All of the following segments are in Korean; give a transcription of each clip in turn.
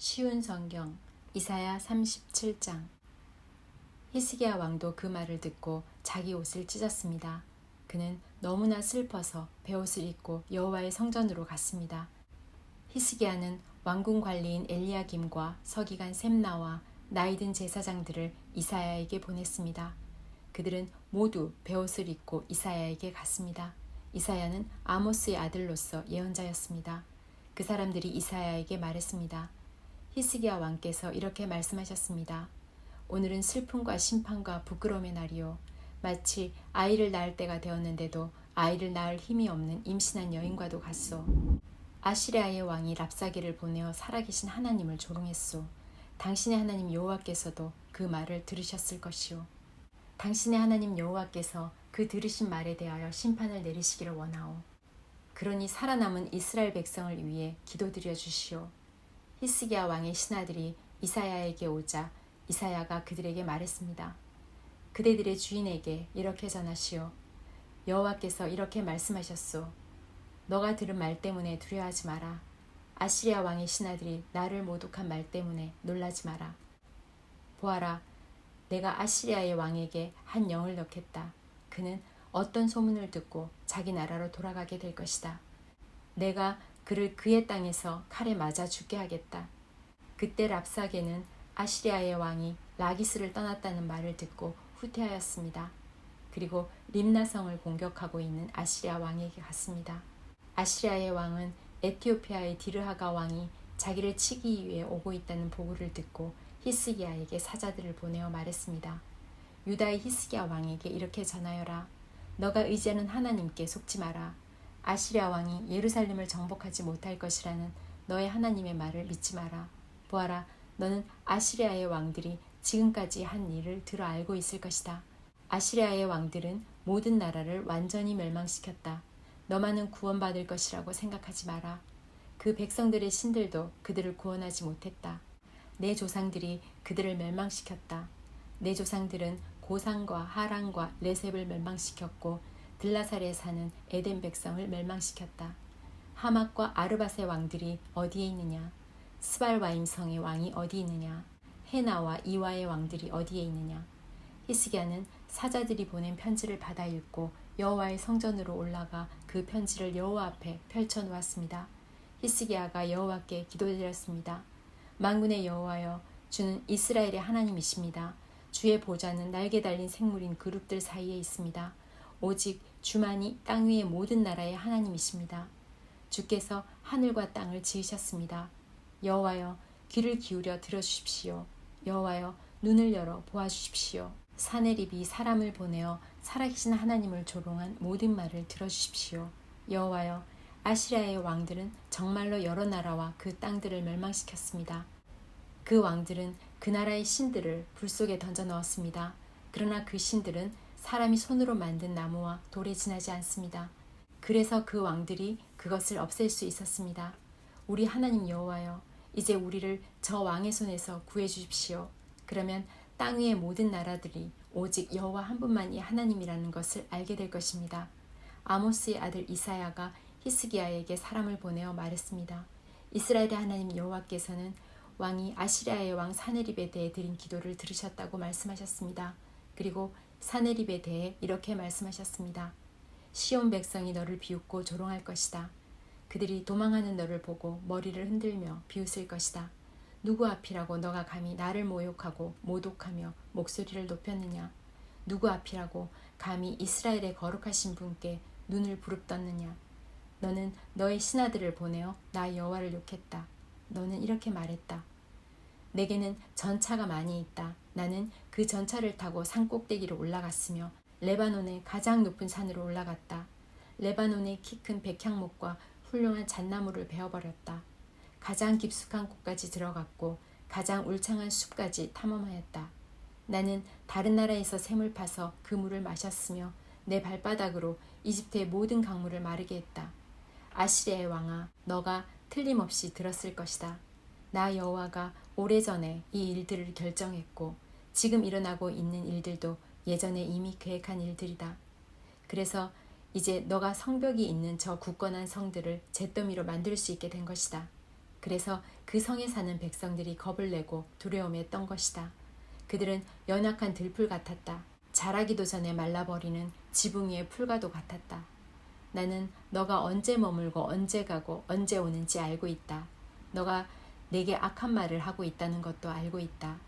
쉬운 성경 이사야 37장 히스기야 왕도 그 말을 듣고 자기 옷을 찢었습니다. 그는 너무나 슬퍼서 베옷을 입고 여호와의 성전으로 갔습니다. 히스기야는 왕궁 관리인 엘리야김과 서기관 셈나와 나이든 제사장들을 이사야에게 보냈습니다. 그들은 모두 베옷을 입고 이사야에게 갔습니다. 이사야는 아모스의 아들로서 예언자였습니다. 그 사람들이 이사야에게 말했습니다. 히스기야 왕께서 이렇게 말씀하셨습니다. 오늘은 슬픔과 심판과 부끄러움의 날이요. 마치 아이를 낳을 때가 되었는데도 아이를 낳을 힘이 없는 임신한 여인과도 같소. 아시리아의 왕이 랍사기를 보내어 살아계신 하나님을 조롱했소. 당신의 하나님 여호와께서도 그 말을 들으셨을 것이요. 당신의 하나님 여호와께서 그 들으신 말에 대하여 심판을 내리시기를 원하오. 그러니 살아남은 이스라엘 백성을 위해 기도드려 주시오. 히스기야 왕의 신하들이 이사야에게 오자 이사야가 그들에게 말했습니다. 그대들의 주인에게 이렇게 전하시오. 여호와께서 이렇게 말씀하셨소. 너가 들은 말 때문에 두려워하지 마라. 아시리아 왕의 신하들이 나를 모독한 말 때문에 놀라지 마라. 보아라, 내가 아시리아의 왕에게 한 영을 넣겠다. 그는 어떤 소문을 듣고 자기 나라로 돌아가게 될 것이다. 내가 그를 그의 땅에서 칼에 맞아 죽게 하겠다. 그때 랍사게는 아시리아의 왕이 라기스를 떠났다는 말을 듣고 후퇴하였습니다. 그리고 림나성을 공격하고 있는 아시리아 왕에게 갔습니다. 아시리아의 왕은 에티오피아의 디르하가 왕이 자기를 치기 위해 오고 있다는 보고를 듣고 히스기야에게 사자들을 보내어 말했습니다. 유다의 히스기야 왕에게 이렇게 전하여라. 너가 의지하는 하나님께 속지 마라. 아시리아 왕이 예루살렘을 정복하지 못할 것이라는 너의 하나님의 말을 믿지 마라. 보아라, 너는 아시리아의 왕들이 지금까지 한 일을 들어 알고 있을 것이다. 아시리아의 왕들은 모든 나라를 완전히 멸망시켰다. 너만은 구원받을 것이라고 생각하지 마라. 그 백성들의 신들도 그들을 구원하지 못했다. 내 조상들이 그들을 멸망시켰다. 내 조상들은 고상과 하란과 레셉을 멸망시켰고 들라살에 사는 에덴 백성을 멸망시켰다. 하맛과 아르바의 왕들이 어디에 있느냐? 스발와임 성의 왕이 어디 있느냐? 헤나와 이와의 왕들이 어디에 있느냐? 히스기야는 사자들이 보낸 편지를 받아 읽고 여호와의 성전으로 올라가 그 편지를 여호와 앞에 펼쳐 놓았습니다. 히스기야가 여호와께 기도드렸습니다. 만군의 여호와여 주는 이스라엘의 하나님이십니다. 주의 보좌는 날개 달린 생물인 그룹들 사이에 있습니다. 오직 주만이 땅 위의 모든 나라의 하나님이십니다. 주께서 하늘과 땅을 지으셨습니다. 여호와여 귀를 기울여 들어주십시오. 여호와여 눈을 열어 보아주십시오. 사내립이 사람을 보내어 살아계신 하나님을 조롱한 모든 말을 들어주십시오. 여호와여 아시리아의 왕들은 정말로 여러 나라와 그 땅들을 멸망시켰습니다. 그 왕들은 그 나라의 신들을 불 속에 던져 넣었습니다. 그러나 그 신들은 사람이 손으로 만든 나무와 돌에 지나지 않습니다. 그래서 그 왕들이 그것을 없앨 수 있었습니다. 우리 하나님 여호와여, 이제 우리를 저 왕의 손에서 구해 주십시오. 그러면 땅 위의 모든 나라들이 오직 여호와 한 분만이 하나님이라는 것을 알게 될 것입니다. 아모스의 아들 이사야가 히스기야에게 사람을 보내어 말했습니다. 이스라엘의 하나님 여호와께서는 왕이 아시리아의 왕 사네립에 대해 드린 기도를 들으셨다고 말씀하셨습니다. 그리고 사네립에 대해 이렇게 말씀하셨습니다. 시온 백성이 너를 비웃고 조롱할 것이다. 그들이 도망하는 너를 보고 머리를 흔들며 비웃을 것이다. 누구 앞이라고 너가 감히 나를 모욕하고 모독하며 목소리를 높였느냐? 누구 앞이라고 감히 이스라엘의 거룩하신 분께 눈을 부릅떴느냐? 너는 너의 신하들을 보내어 나 여호와를 욕했다. 너는 이렇게 말했다. 내게는 전차가 많이 있다. 나는 그 전차를 타고 산 꼭대기로 올라갔으며 레바논의 가장 높은 산으로 올라갔다. 레바논의 키 큰 백향목과 훌륭한 잣나무를 베어버렸다. 가장 깊숙한 곳까지 들어갔고 가장 울창한 숲까지 탐험하였다. 나는 다른 나라에서 샘을 파서 그 물을 마셨으며 내 발바닥으로 이집트의 모든 강물을 마르게 했다. 아시리아의 왕아, 너가 틀림없이 들었을 것이다. 나 여호와가 오래전에 이 일들을 결정했고 지금 일어나고 있는 일들도 예전에 이미 계획한 일들이다. 그래서 이제 너가 성벽이 있는 저 굳건한 성들을 잿더미로 만들 수 있게 된 것이다. 그래서 그 성에 사는 백성들이 겁을 내고 두려움에 떤 것이다. 그들은 연약한 들풀 같았다. 자라기도 전에 말라버리는 지붕 위의 풀과도 같았다. 나는 너가 언제 머물고 언제 가고 언제 오는지 알고 있다. 너가 내게 악한 말을 하고 있다는 것도 알고 있다.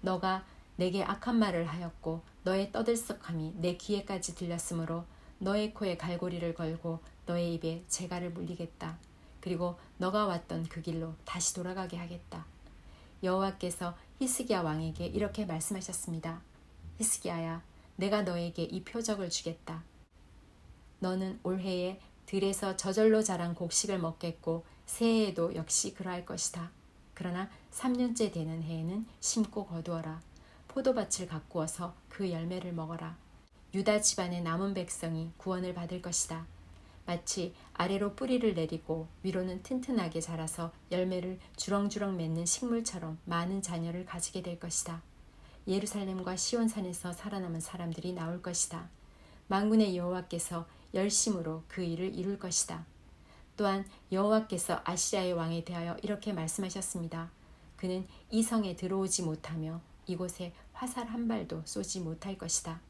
너가 내게 악한 말을 하였고 너의 떠들썩함이 내 귀에까지 들렸으므로 너의 코에 갈고리를 걸고 너의 입에 재갈을 물리겠다. 그리고 너가 왔던 그 길로 다시 돌아가게 하겠다. 여호와께서 히스기야 왕에게 이렇게 말씀하셨습니다. 히스기야야, 내가 너에게 이 표적을 주겠다. 너는 올해에 들에서 저절로 자란 곡식을 먹겠고 새해에도 역시 그러할 것이다. 그러나 3년째 되는 해에는 심고 거두어라. 포도밭을 가꾸어서 그 열매를 먹어라. 유다 집안의 남은 백성이 구원을 받을 것이다. 마치 아래로 뿌리를 내리고 위로는 튼튼하게 자라서 열매를 주렁주렁 맺는 식물처럼 많은 자녀를 가지게 될 것이다. 예루살렘과 시온산에서 살아남은 사람들이 나올 것이다. 만군의 여호와께서 열심으로 그 일을 이룰 것이다. 또한 여호와께서 아시리아의 왕에 대하여 이렇게 말씀하셨습니다. 그는 이 성에 들어오지 못하며 이곳에 화살 한 발도 쏘지 못할 것이다.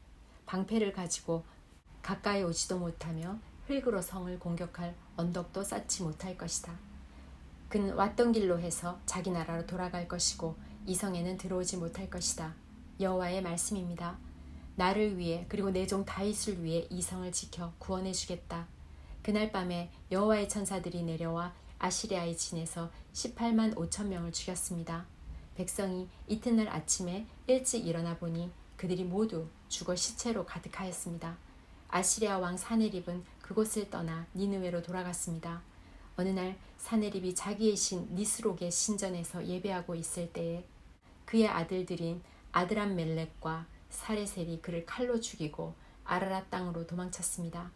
방패를 가지고 가까이 오지도 못하며 흙으로 성을 공격할 언덕도 쌓지 못할 것이다. 그는 왔던 길로 해서 자기 나라로 돌아갈 것이고 이 성에는 들어오지 못할 것이다. 여호와의 말씀입니다. 나를 위해 그리고 내 종 다윗을 위해 이 성을 지켜 구원해 주겠다. 그날 밤에 여호와의 천사들이 내려와 아시리아의 진에서 18만 5천 명을 죽였습니다. 백성이 이튿날 아침에 일찍 일어나 보니 그들이 모두 죽어 시체로 가득하였습니다. 아시리아 왕 사네립은 그곳을 떠나 니느웨로 돌아갔습니다. 어느 날 사네립이 자기의 신 니스록의 신전에서 예배하고 있을 때에 그의 아들들인 아드람 멜렉과 사레셀이 그를 칼로 죽이고 아라라 땅으로 도망쳤습니다.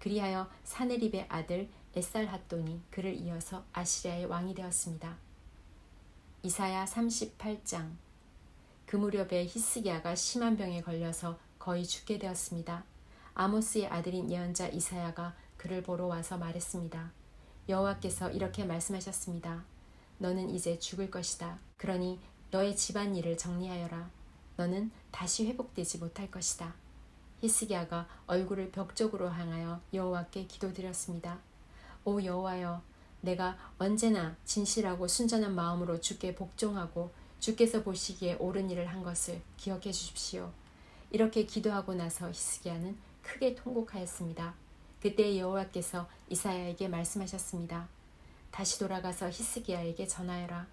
그리하여 사네립의 아들 에살핫돈이 그를 이어서 아시리아의 왕이 되었습니다. 이사야 38장 그 무렵에 히스기야가 심한 병에 걸려서 거의 죽게 되었습니다. 아모스의 아들인 예언자 이사야가 그를 보러 와서 말했습니다. 여호와께서 이렇게 말씀하셨습니다. 너는 이제 죽을 것이다. 그러니 너의 집안 일을 정리하여라. 너는 다시 회복되지 못할 것이다. 히스기야가 얼굴을 벽 쪽으로 향하여 여호와께 기도드렸습니다. 오 여호와여, 내가 언제나 진실하고 순전한 마음으로 주께 복종하고 주께서 보시기에 옳은 일을 한 것을 기억해 주십시오. 이렇게 기도하고 나서 히스기야는 크게 통곡하였습니다. 그때 여호와께서 이사야에게 말씀하셨습니다. 다시 돌아가서 히스기야에게 전하여라.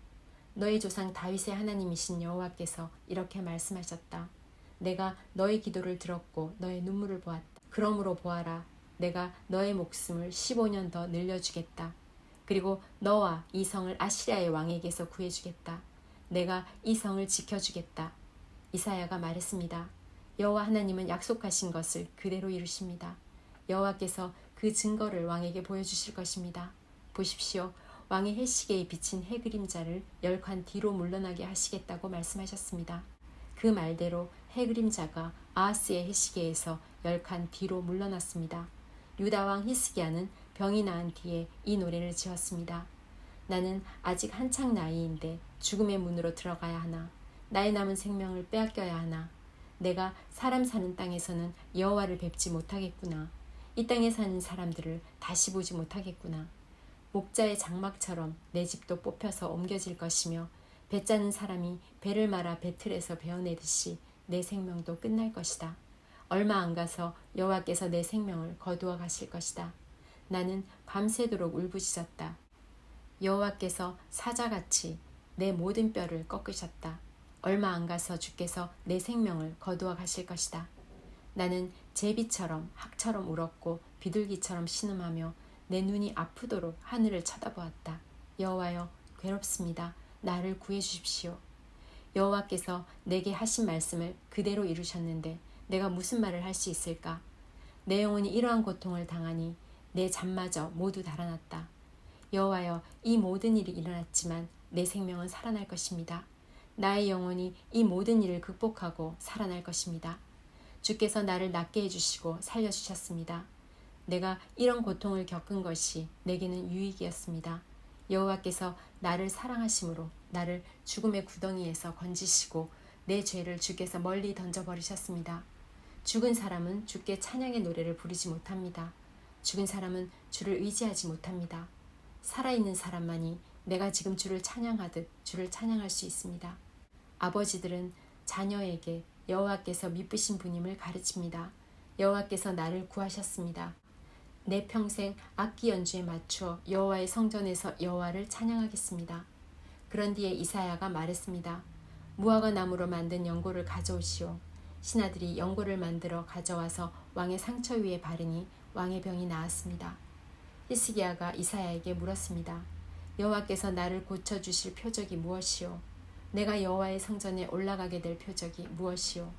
너의 조상 다윗의 하나님이신 여호와께서 이렇게 말씀하셨다. 내가 너의 기도를 들었고 너의 눈물을 보았다. 그러므로 보아라. 내가 너의 목숨을 15년 더 늘려주겠다. 그리고 너와 이 성을 아시리아의 왕에게서 구해주겠다. 내가 이 성을 지켜주겠다. 이사야가 말했습니다. 여호와 하나님은 약속하신 것을 그대로 이루십니다. 여호와께서 그 증거를 왕에게 보여주실 것입니다. 보십시오. 왕의 해시계에 비친 해 그림자를 열칸 뒤로 물러나게 하시겠다고 말씀하셨습니다. 그 말대로 해 그림자가 아하스의 해시계에서 열칸 뒤로 물러났습니다. 유다 왕 히스기야는 병이 나은 뒤에 이 노래를 지었습니다. 나는 아직 한창 나이인데 죽음의 문으로 들어가야 하나 나의 남은 생명을 빼앗겨야 하나 내가 사람 사는 땅에서는 여호와를 뵙지 못하겠구나 이 땅에 사는 사람들을 다시 보지 못하겠구나 목자의 장막처럼 내 집도 뽑혀서 옮겨질 것이며 배 짜는 사람이 배를 말아 배틀에서 베어내듯이 내 생명도 끝날 것이다. 얼마 안 가서 여호와께서 내 생명을 거두어 가실 것이다. 나는 밤새도록 울부짖었다. 여호와께서 사자같이 내 모든 뼈를 꺾으셨다. 얼마 안 가서 주께서 내 생명을 거두어 가실 것이다. 나는 제비처럼 학처럼 울었고 비둘기처럼 신음하며 내 눈이 아프도록 하늘을 쳐다보았다. 여호와여 괴롭습니다. 나를 구해 주십시오. 여호와께서 내게 하신 말씀을 그대로 이루셨는데 내가 무슨 말을 할 수 있을까? 내 영혼이 이러한 고통을 당하니 내 잠마저 모두 달아났다. 여호와여 이 모든 일이 일어났지만 내 생명은 살아날 것입니다. 나의 영혼이 이 모든 일을 극복하고 살아날 것입니다. 주께서 나를 낫게 해주시고 살려주셨습니다. 내가 이런 고통을 겪은 것이 내게는 유익이었습니다. 여호와께서 나를 사랑하심으로 나를 죽음의 구덩이에서 건지시고 내 죄를 주께서 멀리 던져버리셨습니다. 죽은 사람은 주께 찬양의 노래를 부르지 못합니다. 죽은 사람은 주를 의지하지 못합니다. 살아있는 사람만이 내가 지금 주를 찬양하듯 주를 찬양할 수 있습니다. 아버지들은 자녀에게 여호와께서 미쁘신 분임을 가르칩니다. 여호와께서 나를 구하셨습니다. 내 평생 악기 연주에 맞추어 여호와의 성전에서 여호와를 찬양하겠습니다. 그런 뒤에 이사야가 말했습니다. 무화과 나무로 만든 연고를 가져오시오. 신하들이 연고를 만들어 가져와서 왕의 상처 위에 바르니 왕의 병이 나았습니다. 히스기야가 이사야에게 물었습니다. 여호와께서 나를 고쳐 주실 표적이 무엇이오? 내가 여호와의 성전에 올라가게 될 표적이 무엇이오?